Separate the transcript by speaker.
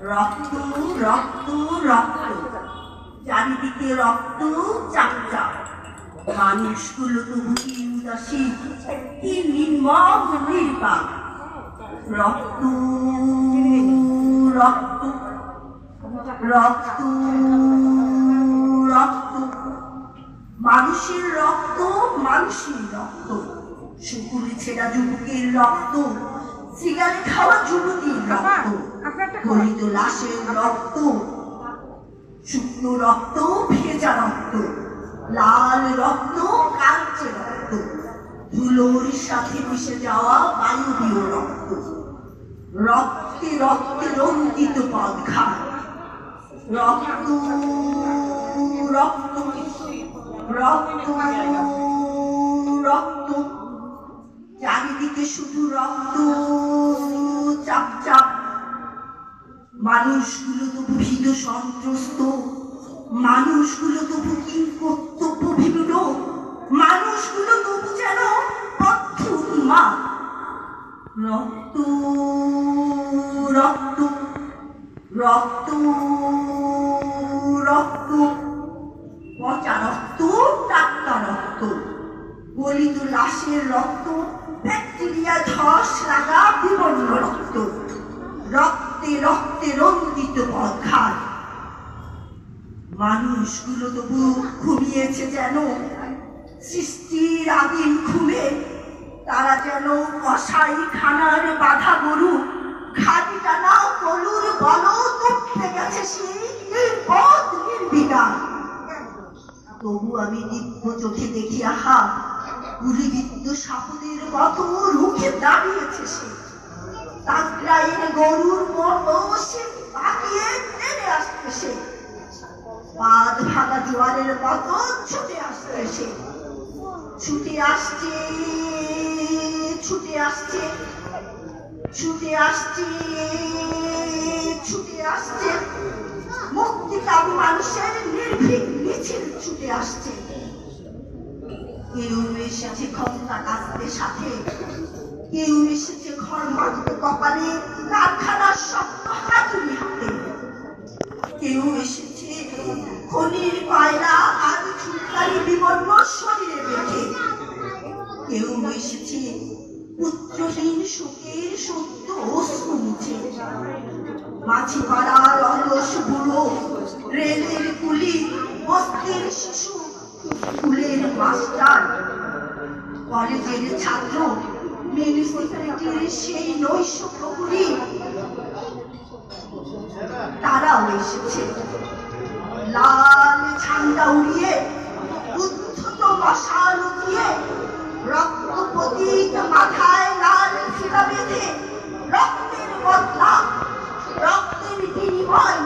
Speaker 1: রক্ত রক্ত রক্ত। চারিদিকে রক্ত মানুষগুলো তবু কি কি নির্বাক। রক্ত রক্ত রক্ত রক্ত। মানুষের রক্ত মানুষের রক্ত। শুকুরি ছেঁড়া যুবকের রক্ত। সিগারেট খাওয়া যুবতীর রক্ত? গলিত লাশের রক্ত। শুকনো রক্ত ভেজা রক্ত। লাল রক্ত কালচে রক্ত। ধুলোর সাথে মিশে যাওয়া বায়ুবীয় রক্ত। রক্তে রক্তে রঞ্জিত পদ খায় রক্ত রক্ত রক্ত রক্ত। চারিদিকে শুধু রক্ত। মানুষগুলো তবু ভীত সন্ত্রস্ত, মানুষগুলো তবু কি কর্তব্য বিভিন্ন মানুষগুলো তবু যেন পথ রক্ত রক্ত রক্ত রক্ত, পচা রক্ত, টাটকা রক্ত, গলিত লাশের রক্ত, ব্যাকটেরিয়া ধস লাগা বিবর্ণ রক্ত, রক্তে রক্তে রঞ্জিত পথঘাট মানুষগুলো তবু ঘুমিয়েছে যেন। সৃষ্টির আদিম ঘুমে তারা যেন কষাই খানার বাধা গরু কলুর গেছে সেই তবু আমি দিব্য চোখে দেখি, আহা গুলিবিদ্ধ সাপদের মতো রুখে দাঁড়িয়েছে সে। তাকরাইয়ের গরুর ছুটে আসছে ছুটে আসছে ছুটে আসছে ছুটে আসছে আসছে। মুক্তিকামী মানুষের নির্ভীক মিছিল ছুটে আসছে। কেউ এসেছে ক্ষমতা কাজদের সাথে কেউ এসেছে ঘর মাটিতে কপালে কারখানার শক্ত হাতুড়ি হাতে কেউ এসেছে খনির পায়রা চুলকারি বিবর্ণ শরীরে বেঁধে। কেউ এসেছে পুত্রহীন শোকের সত্য অশ্রু মুছে পাড়ার অলস বুড়ো, রেলের কুলি বস্তির শিশু স্কুলের মাস্টার। কলেজের ছাত্র, মিউনিসিপ্যালিটির সেই নৈশ প্রহরী। তারাও এসেছে। ঝান্ডা উড়িয়ে উদ্ধত বাসা লুকিয়ে রক্ত মাথায় লাল ছিলা বেঁধে রক্তের বদলা রক্তের বিনিময়